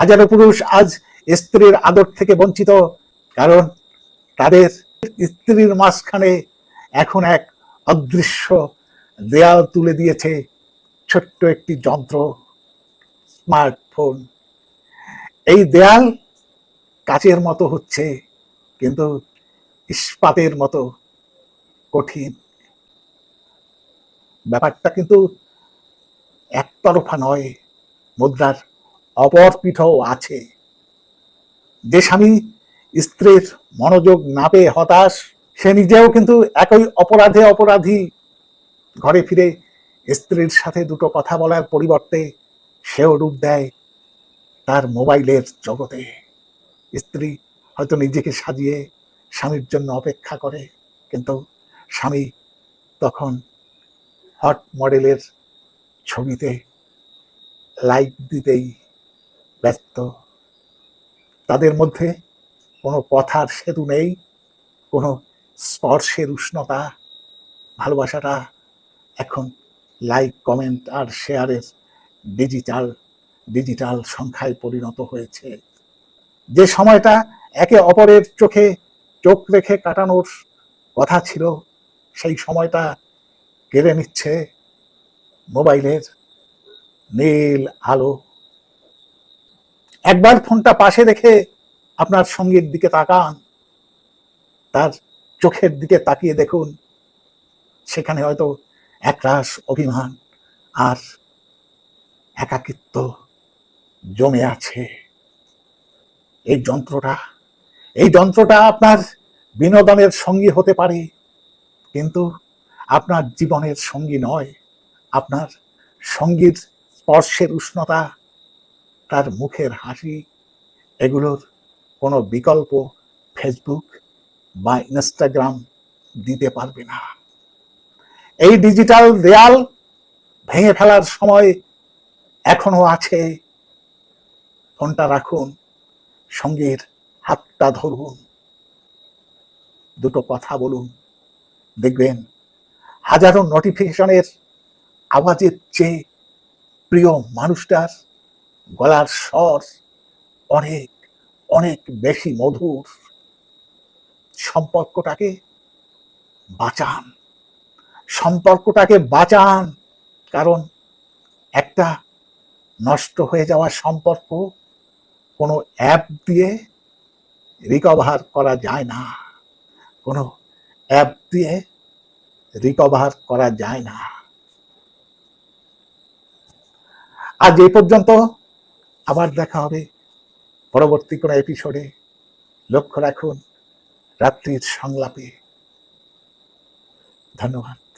হাজারো পুরুষ আজ স্ত্রীর আদর থেকে বঞ্চিত, কারণ তাদের স্ত্রীর মাঝখানে এখন এক অদৃশ্য দেয়াল তুলে দিয়েছে ছোট্ট একটি যন্ত্র, স্মার্টফোন। এই দেয়াল কাচের মতো হচ্ছে, কিন্তু ইস্পাতের মতো কঠিন। ব্যাপারটা কিন্তু একতরফা নয়, মুদ্রার অপর পিঠও আছে। যে স্বামী স্ত্রীর মনোযোগ না পেয়ে হতাশ, সে নিজেও কিন্তু একই অপরাধে অপরাধী। ঘরে ফিরে স্ত্রীর সাথে দুটো কথা বলার পরিবর্তে সেও রূপ দেয় তার মোবাইলের জগতে। স্ত্রী হয়তো নিজেকে সাজিয়ে স্বামীর জন্য অপেক্ষা করে, কিন্তু স্বামী তখন হট মডেলের ছবিতে লাইক দিতেই ব্যস্ত। তাদের মধ্যে কোনো কথার সেতু নেই, কোনো স্পর্শের উষ্ণতা। ভালোবাসাটা এখন লাইক, কমেন্ট আর শেয়ারের ডিজিটাল ডিজিটাল সংখ্যায় পরিণত হয়েছে। যে সময়টা একে অপরের চোখে চোখ রেখে কাটানোর কথা ছিল, সেই সময়টা কেড়ে নিচ্ছে মোবাইলের নীল আলো। একবার ফোনটা পাশে রেখে আপনার সঙ্গীর দিকে তাকান। তার চোখের দিকে তাকিয়ে দেখুন। সেখানে হয়তো একরাশ অভিমান আর একাকিত্ব জমে আছে। এই যন্ত্রটা এই যন্ত্রটা আপনার বিনোদনের সঙ্গী হতে পারে, কিন্তু আপনার জীবনের সঙ্গী নয়। আপনার সঙ্গীর স্পর্শের উষ্ণতা তার মুখের হাসি, এগুলোর কোনো বিকল্প ফেসবুক বা ইনস্টাগ্রাম দিতে পারবে না। এই ডিজিটাল দেয়াল ভেঙে ফেলার সময় এখনও আছে। ফোনটা রাখুন, সঙ্গীর হাতটা ধরুন। দুটো কথা বলুন। দেখবেন হাজারো নোটিফিকেশনের আওয়াজের চেয়ে প্রিয় মানুষটার গলার স্বর অনেক অনেক বেশি মধুর। সম্পর্কটাকে বাঁচান। সম্পর্কটাকে বাঁচান, কারণ একটা নষ্ট হয়ে যাওয়া সম্পর্ক কোনো অ্যাপ দিয়ে রিকভার করা যায় না। কোনো অ্যাপ দিয়ে রিকভার করা যায় না। আজ এই পর্যন্ত আবার দেখা হবে। পরবর্তী কোনো এপিসোডে লক্ষ্য রাখুন রাত্রির সংলাপে। ধন্যবাদ।